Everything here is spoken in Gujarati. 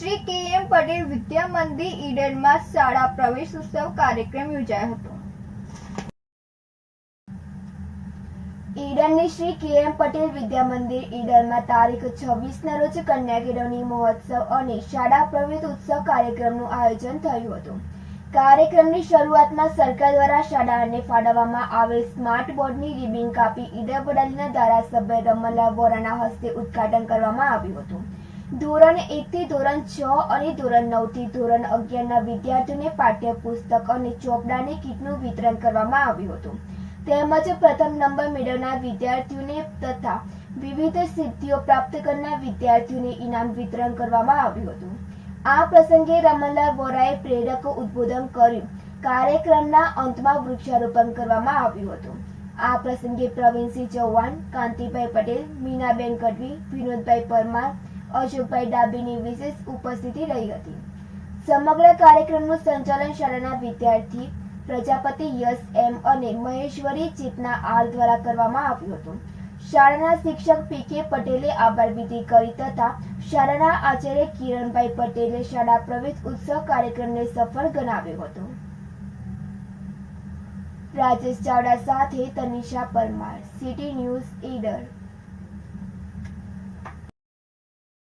શ્રી કે એમ પટેલ વિદ્યા મંદિર ઈડનમાં શાળા પ્રવેશ ઉત્સવ કાર્યક્રમ યોજાયો હતો. ઈડનની શ્રી કે એમ પટેલ વિદ્યા મંદિર ઈડનમાં તારીખ છવ્વીસના રોજ કન્યા કેળવણી મહોત્સવ અને શાળા પ્રવેશ ઉત્સવ કાર્યક્રમનું આયોજન થયું હતું. કાર્યક્રમની શરૂઆતમાં સરકાર દ્વારા શાળાને ફાળવવામાં આવેલ સ્માર્ટ બોર્ડની રિબિન કાપી ઈડર બડાલીના ધારાસભ્ય રમલા વોરાના હસ્તે ઉદ્ઘાટન કરવામાં આવ્યું હતું. ધોરણ એક થી ધોરણ છ અને ધોરણ નવથી ધોરણ અગિયારના વિદ્યાર્થીઓને પાઠ્યપુસ્તક અને ચોપડાની કીટનું વિતરણ કરવામાં આવ્યું હતું. તેમજ પ્રથમ નંબર મેળવનાર વિદ્યાર્થીઓને તથા વિવિધ સિદ્ધિઓ પ્રાપ્ત કરનાર વિદ્યાર્થીઓને ઇનામ વિતરણ કરવામાં આવ્યું હતું. આ પ્રસંગે રમણલાલ વોરાએ પ્રેરક ઉદ્બોધન કર્યું. કાર્યક્રમના અંતમાં વૃક્ષારોપણ કરવામાં આવ્યું હતું. આ પ્રસંગે પ્રવીણસિંહ ચૌહાણ, કાંતિભાઈ પટેલ, મીનાબેન ગઢવી, વિનોદભાઈ પરમાર અશોકભાઈ ડાબીની વિશેષ ઉપસ્થિતિ રહી હતી. સમગ્ર કાર્યક્રમનું સંચાલન શાળાના વિદ્યાર્થી પ્રજાપતિ યશ એમ અને મહેશ્વરી ચેતના આર દ્વારા કરવામાં આવ્યું હતું. શાળાના શિક્ષક પી કે પટેલે આભાર વિધિ કરી તથા શાળાના આચાર્ય કિરણભાઈ પટેલે શાળા પ્રવેશ ઉત્સવ કાર્યક્રમને સફળ ગણાવ્યો હતો. રાજેશ ચાવડા સાથે તનિષા પરમાર, સિટી ન્યૂઝ, ઈડર.